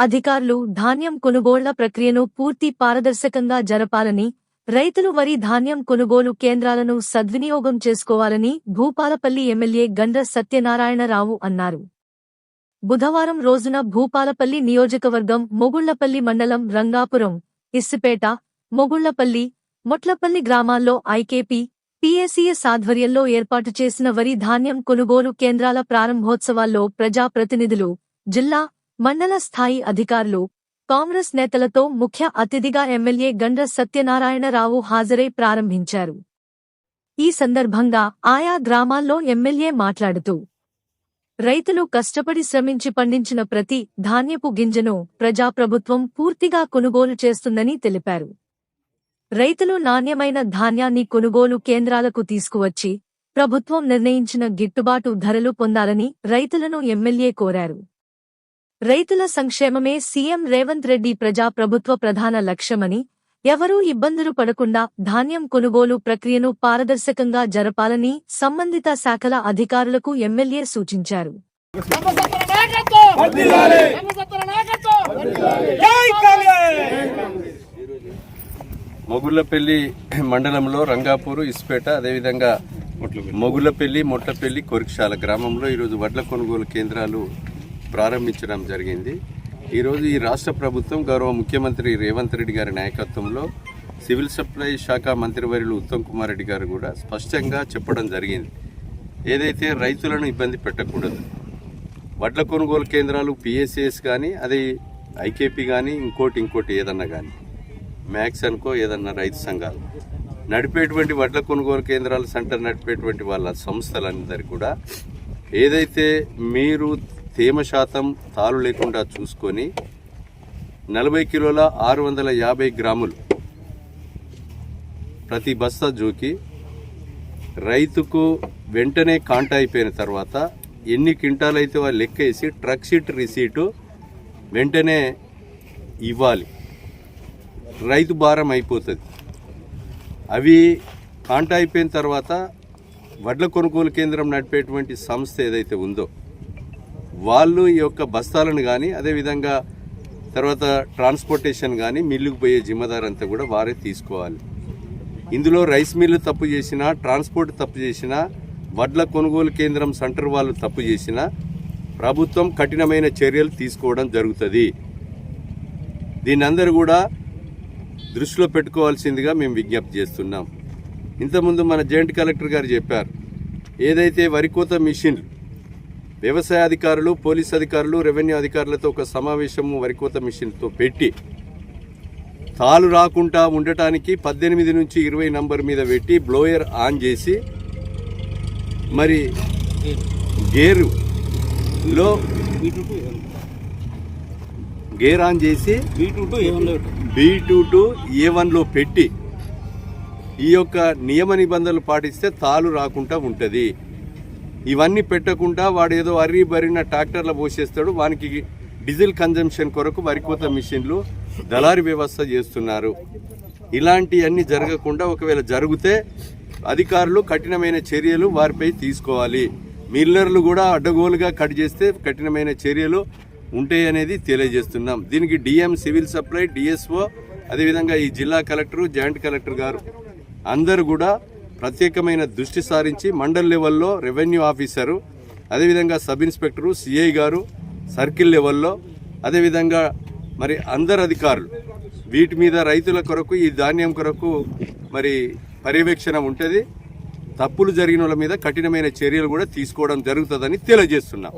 అధికారులు ధాన్యం కొనుగోళ్ళ ప్రక్రియను పూర్తి పారదర్శకంగా జరపాలని రైతులు వరి ధాన్యం కొనుగోలు కేంద్రాలను సద్వినియోగం చేసుకోవాలని భూపాలపల్లి ఎమ్మెల్యే గండ్ర సత్యనారాయణరావు అన్నారు. బుధవారం రోజున భూపాలపల్లి నియోజకవర్గం మొగుళ్ళపల్లి మండలం రంగాపురం ఇస్సుపేట మొగుళ్ళపల్లి మొట్లపల్లి గ్రామాల్లో ఐకేపీ పీఏసీఎస్ ఆధ్వర్యంలో ఏర్పాటు చేసిన వరి ధాన్యం కొనుగోలు కేంద్రాల ప్రారంభోత్సవాల్లో ప్రజాప్రతినిధులు జిల్లా మండల స్థాయి అధికారులు కాంగ్రెస్ నేతలతో ముఖ్య అతిథిగా ఎమ్మెల్యే గండ్ర సత్యనారాయణరావు హాజరై ప్రారంభించారు. ఈ సందర్భంగా ఆయా గ్రామాల్లో ఎమ్మెల్యే మాట్లాడుతూ రైతులు కష్టపడి శ్రమించి పండించిన ప్రతి ధాన్యపు గింజను ప్రజాప్రభుత్వం పూర్తిగా కొనుగోలు చేస్తుందని తెలిపారు. రైతులు నాణ్యమైన ధాన్యాన్ని కొనుగోలు కేంద్రాలకు తీసుకువచ్చి ప్రభుత్వం నిర్ణయించిన గిట్టుబాటు ధరలు పొందాలని రైతులను ఎమ్మెల్యే కోరారు. రైతుల సంక్షేమమే సీఎం రేవంత్ రెడ్డి ప్రజాప్రభుత్వ ప్రధాన లక్ష్యమని ఎవరూ ఇబ్బందులు పడకుండా ధాన్యం కొనుగోలు ప్రక్రియను పారదర్శకంగా జరపాలని సంబంధిత శాఖల అధికారులకు ఎమ్మెల్యే సూచించారు. మొగుళ్ళపల్లి మండలంలో రంగాపూర్ ఇస్పేట అదేవిధంగా మొగుళ్ళపల్లి మొట్లపల్లి కొరిక్షాల గ్రామంలో ఈరోజు వడ్ల కొనుగోలు కేంద్రాలు ప్రారంభించడం జరిగింది. ఈరోజు ఈ రాష్ట్ర ప్రభుత్వం గౌరవ ముఖ్యమంత్రి రేవంత్ రెడ్డి గారి నాయకత్వంలో సివిల్ సప్లై శాఖ మంత్రివర్యులు ఉత్తమ్ కుమార్ రెడ్డి గారు కూడా స్పష్టంగా చెప్పడం జరిగింది. ఏదైతే రైతులను ఇబ్బంది పెట్టకూడదు వడ్ల కొనుగోలు కేంద్రాలు పిఎస్ఎస్ కానీ అది ఐకేపీ కానీ ఇంకోటి ఇంకోటి ఏదన్నా కానీ మ్యాక్స్ అనుకో ఏదన్నా రైతు సంఘాలు నడిపేటువంటి వడ్ల కొనుగోలు కేంద్రాల సెంటర్ నడిపేటువంటి వాళ్ళ సంస్థలందరి కూడా ఏదైతే మీరు తేమ శాతం తాలు లేకుండా చూసుకొని నలభై కిలోల ఆరు వందల యాభై గ్రాములు ప్రతి బస్తా జోకి రైతుకు వెంటనే కాంట అయిపోయిన తర్వాత ఎన్ని క్వింటాలు అయితే వాళ్ళు లెక్క వేసి ట్రక్ షీట్ రిసీటు వెంటనే ఇవ్వాలి. రైతు భారం అయిపోతుంది. అవి కాంట అయిపోయిన తర్వాత వడ్ల కొనుగోలు కేంద్రం నడిపేటువంటి సంస్థ ఏదైతే ఉందో వాళ్ళు ఈ యొక్క బస్తాలను కానీ అదేవిధంగా తర్వాత ట్రాన్స్పోర్టేషన్ కానీ మిల్లుకు పోయే జిమ్మదారు అంతా కూడా వారే తీసుకోవాలి. ఇందులో రైస్ మిల్లు తప్పు చేసినా ట్రాన్స్పోర్ట్ తప్పు చేసినా వడ్ల కొనుగోలు కేంద్రం సెంటర్ వాళ్ళు తప్పు చేసినా ప్రభుత్వం కఠినమైన చర్యలు తీసుకోవడం జరుగుతుంది. దీని అందరూ కూడా దృష్టిలో పెట్టుకోవాల్సిందిగా మేము విజ్ఞప్తి చేస్తున్నాం. ఇంతకుముందు మన జాయింట్ కలెక్టర్ గారు చెప్పారు ఏదైతే వరికోత మిషన్లు వ్యవసాయ అధికారులు పోలీస్ అధికారులు రెవెన్యూ అధికారులతో ఒక సమావేశము వరికోత మిషన్తో పెట్టి తాలు రాకుండా ఉండటానికి పద్దెనిమిది నుంచి ఇరవై నంబర్ మీద పెట్టి బ్లోయర్ ఆన్ చేసి మరి గేరులో గేర్ ఆన్ చేసి బీ టూ టు ఏ వన్లో పెట్టి ఈ యొక్క నియమ నిబంధనలు పాటిస్తే తాలు రాకుండా ఉంటుంది. ఇవన్నీ పెట్టకుండా వాడు ఏదో అర్రీ బరిన ట్రాక్టర్లు పోసేస్తాడు. వానికి డీజిల్ కన్జంప్షన్ కొరకు వరికోత మిషన్లు దళారి వ్యవస్థ చేస్తున్నారు. ఇలాంటివన్నీ జరగకుండా ఒకవేళ జరిగితే అధికారులు కఠినమైన చర్యలు వారిపై తీసుకోవాలి. మిల్లర్లు కూడా అడ్డగోలుగా కట్ చేస్తే కఠినమైన చర్యలు ఉంటాయనేది తెలియజేస్తున్నాం. దీనికి డిఎం సివిల్ సప్లై డిఎస్ఓ అదేవిధంగా ఈ జిల్లా కలెక్టరు జాయింట్ కలెక్టర్ గారు అందరు కూడా ప్రత్యేకమైన దృష్టి సారించి మండల్ లెవెల్లో రెవెన్యూ ఆఫీసరు అదేవిధంగా సబ్ ఇన్స్పెక్టరు సిఐ గారు సర్కిల్ లెవెల్లో అదేవిధంగా మరి అందరు అధికారులు. వీటి మీద రైతుల కొరకు ఈ ధాన్యం కొరకు మరి పర్యవేక్షణ ఉంటుంది. తప్పులు జరిగిన వాళ్ళ మీద కఠినమైన చర్యలు కూడా తీసుకోవడం జరుగుతుందని తెలియజేస్తున్నాం.